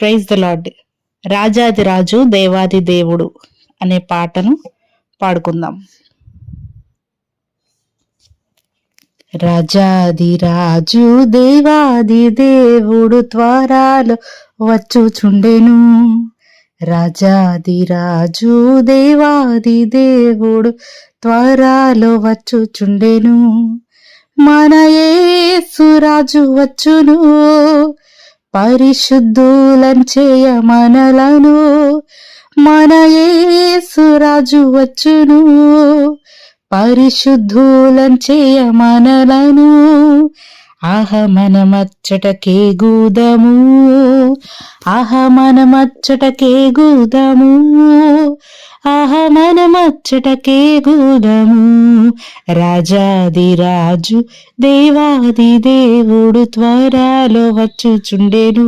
Praise the lord రాజాది రాజు దేవాది దేవుడు అనే పాటను పాడుకుందాం. రాజాది రాజు దేవాది దేవుడు త్వరాలో వచ్చుచుండెను. రాజాది రాజు దేవాది దేవుడు త్వరాలో వచ్చుచుండెను. మన యేసు రాజు వచ్చును. పరిశుద్ధులంచేయ మనలను. మన యేసు వచ్చును. పరిశుద్ధులంచేయ మనలను. ఆహ మనమచ్చటకే గూదము ఆహ మనమచ్చటకే గూదము ఆహ మనమచ్చటకే గూదము రాజాది రాజు దేవాది దేవుడు త్వరలో వచ్చుచుండెను.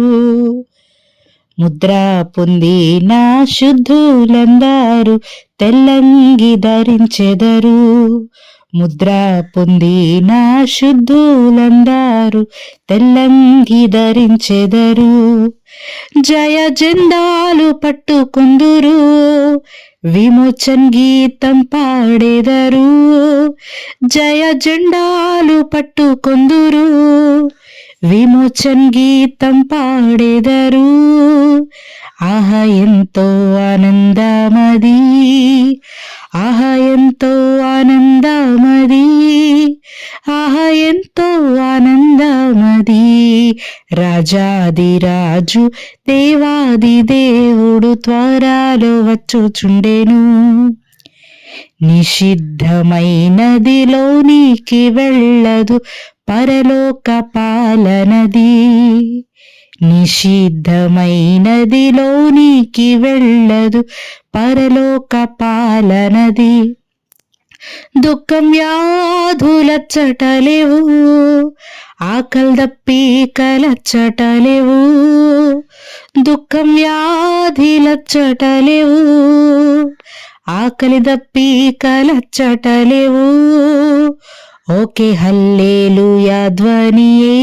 ముద్ర పొంది నా శుద్ధులందరూ తెల్లంగి ధరించెదరు. ముద్ర పొంది నా తెల్లంగి ధరించెదరు. జయ జెండాలు పట్టుకుందురు విమోచన్ గీతం పాడెదరు. జయ జెండాలు పట్టుకుందురు విమోచన్ గీతం పాడెదరు. ఆహ ఎంతో ఆనందమది. ఆహ ఎంతో ఆనందమది. ఆహ ఎంతో ఆనందమది. రాజాది రాజు దేవాది దేవుడు త్వరలో వచ్చుచుండెను. నిషిద్ధమైనదిలోనికి వెళ్ళదు పరలోక పాలనది. నిషిద్ధమైనదిలోనికి వెళ్ళదు పరలోక పాలనది దుఃఖం వ్యాధుల చటలేవు ఆకలి దప్పి చటలేవు. దుఃఖం వ్యాధిలచ్చటలేవు ఆకలి దప్పి చటలేవు. ఓకే హల్లేలు యాధ్వనియే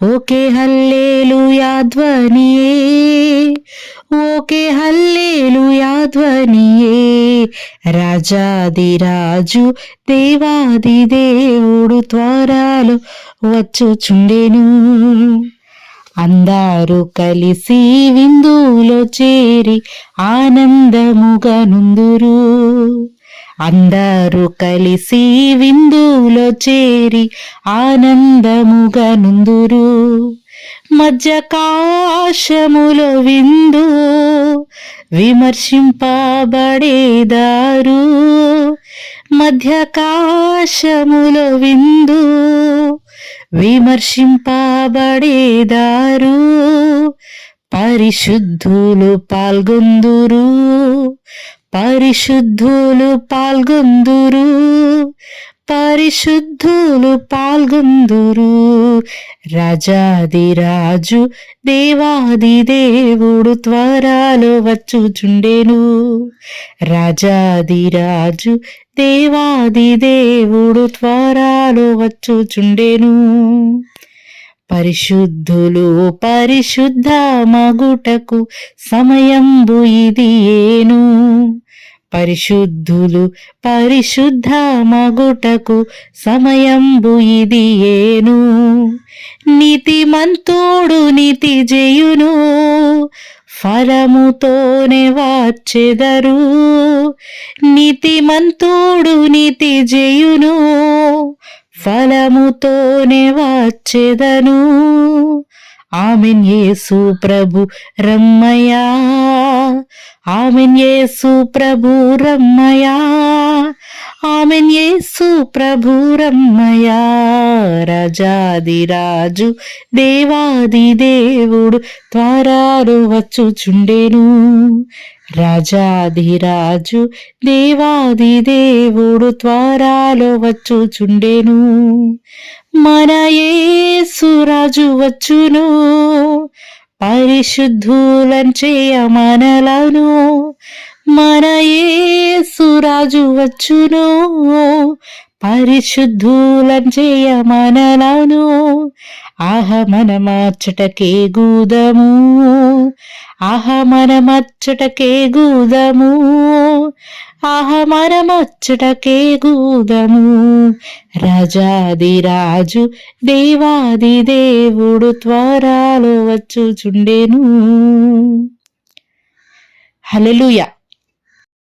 ఓకే హల్లేలు యాధ్వనియే ఓకే హల్లేలు యాధ్వనియే రాజాది రాజు దేవాది దేవుడు త్వరలో వచ్చుచుండెను. అందరూ కలిసి విందులో చేరి ఆనందముగా నుందురు అందరూ కలిసి విందులో చేరి ఆనందముగా నుందురు మధ్యకాశములో విందు విమర్శింపబడేదారు. మధ్యకాశములో విందు విమర్శింపబడేదారు. పరిశుద్ధులు పాల్గొందురు. పరిశుద్ధులు పాల్గొందురు. పరిశుద్ధులు పాల్గొందురు. రాజాదిరాజు దేవాది దేవుడు త్వరలో వచ్చుచుండెను. రాజాదిరాజు దేవాది దేవుడు త్వరలో వచ్చుచుండెను. పరిశుద్ధులు పరిశుద్ధ మగుటకు సమయంబు ఇది ఏను. పరిశుద్ధులు పరిశుద్ధ మగుటకు సమయంబు ఇది ఏను. నీతిమంతుడు నీతి జయును ఫలముతోనే వచ్చెదరు నీతిమంతుడు నీతి జయును ఫలముతోనే వచ్చెదను ఆమెన్ యేసు ప్రభు రమ్మయా ఆమెన్ యేసు ప్రభు రమ్మయా ఆమెన్ యేసు ప్రభురమ్మయా రమ్మయా రాజు దేవాది దేవుడు త్వరలో వచ్చుచుండెను. రాజాధిరాజు దేవాది దేవుడు త్వరాలో వచ్చుచుండెను. మన యేసురాజు వచ్చును పరిశుద్ధులను చేయ మనలను మన సురాజు వచ్చును. పరిశుద్ధులం చేయ మనలను ఆహ మనమచ్చటకే గూదము. ఆహ మనమచ్చటకే గూదము. ఆహ మనమచ్చటకే గూదము. రాజాది రాజు దేవాది దేవుడు త్వరలో వచ్చుచుండెను. హలలుయా